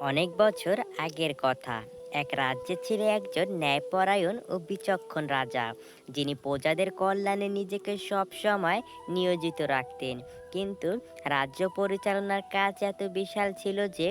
অনেক বছর আগের কথা। এক রাজ্যে ছিল একজন ন্যায়পরায়ণ ও বিচক্ষণ রাজা, যিনি প্রজাদের কল্যাণে নিজেকে সব সময় নিয়োজিত রাখতেন। কিন্তু রাজ্য পরিচালনার কাজ এত বিশাল ছিল যে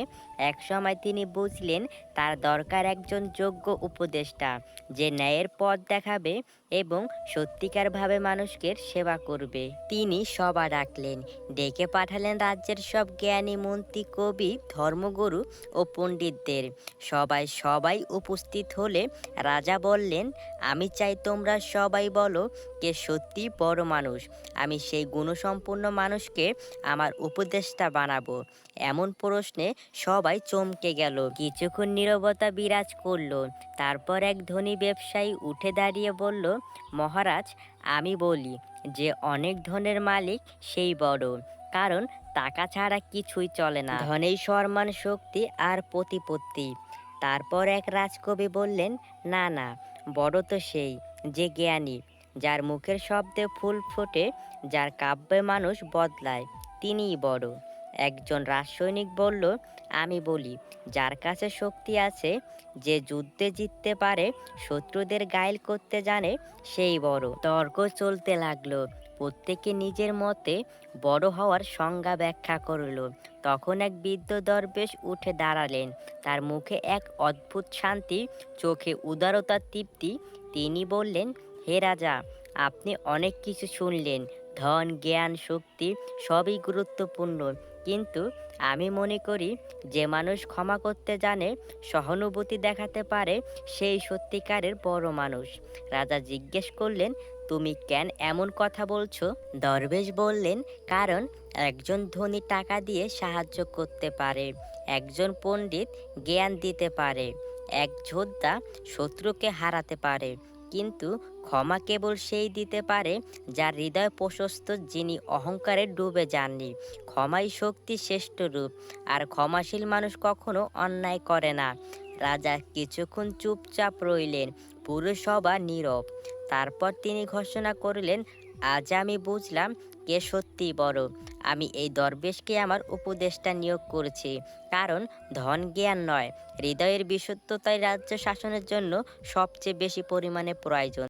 এক সময় তিনি বুঝলেন তার দরকার একজন যোগ্য উপদেষ্টা যে ন্যায়ের পথ দেখাবে এবং সত্যিকারভাবে মানুষকে সেবা করবে। তিনি সভা ডাকলেন, ডেকে পাঠালেন রাজ্যের সব জ্ঞানী মন্ত্রী, কবি, ধর্মগুরু ও পণ্ডিতদের। সবাই সবাই উপস্থিত হলে রাজা বললেন, আমি চাই তোমরা সবাই বলো কে সত্যি বড় মানুষ আমি সেই গুণসম্পন্ন মানুষকে আমার উপদেষ্টা বানাবো। এমন প্রশ্নে সবাই চমকে গেল। কিছুক্ষণ নীরবতা বিরাজ করল। তারপর এক ধনী ব্যবসায়ী উঠে দাঁড়িয়ে বলল, মহারাজ, আমি বলি যে অনেক ধনের মালিক সেই বড়। কারণ টাকা ছাড়া কিছুই চলে না। ধনেই সম্মান, শক্তি আর প্রতিপত্তি। তারপর এক রাজকবি বললেন, না না, বড় তো সেই, যে জ্ঞানী। যার মুখের শব্দে ফুল ফোটে, যার কাব্যে মানুষ বদলায়। তিনিই বড়। একজন রাসায়নিক বলল, আমি বলি, যার কাছে শক্তি আছে, যে যুদ্ধে জিততে পারে, শত্রুদের গায়েল করতে জানে, সেই বড়। তর্ক চলতে লাগল। প্রত্যেকে নিজের মতে বড় হওয়ার সংজ্ঞা ব্যাখ্যা করল। তখন এক বৃদ্ধ দরবেশ উঠে দাঁড়ালেন। তার মুখে এক অদ্ভুত শান্তি, চোখে উদারতার তৃপ্তি। তিনি বললেন হে রাজা, আপনি অনেক কিছু শুনলেন। ধন, জ্ঞান, শক্তি সবই গুরুত্বপূর্ণ। কিন্তু আমি মনে করি, যে মানুষ ক্ষমা করতে জানে, সহানুভূতি দেখাতে পারে, সেই সত্যিকারের বড় মানুষ। রাজা জিজ্ঞেস করলেন, তুমি কেন এমন কথা বলছো? দরবেশ বললেন, কারণ একজন ধনী টাকা দিয়ে সাহায্য করতে পারে, একজন পণ্ডিত জ্ঞান দিতে পারে, এক যোদ্ধা শত্রুকে হারাতে পারে কিন্তু ক্ষমা কেবল সেই দিতে পারে যার হৃদয় প্রশস্ত যিনি অহংকারে ডুবে যাননি। ক্ষমাই শক্তি শ্রেষ্ঠ রূপ, আর ক্ষমাশীল মানুষ কখনো অন্যায় করে না। রাজা কিছুক্ষণ চুপচাপ রইলেন, পুরো সভা নীরব। তারপর তিনি ঘোষণা করলেন, আজ আমি বুঝলাম কে সত্যি বড়। আমি এই দরবেশকে আমার উপদেষ্টা নিয়োগ করেছি। কারণ ধন জ্ঞান নয়, হৃদয়ের বিশুদ্ধতাই রাজ্য শাসনের জন্য সবচেয়ে বেশি পরিমাণে প্রয়োজন।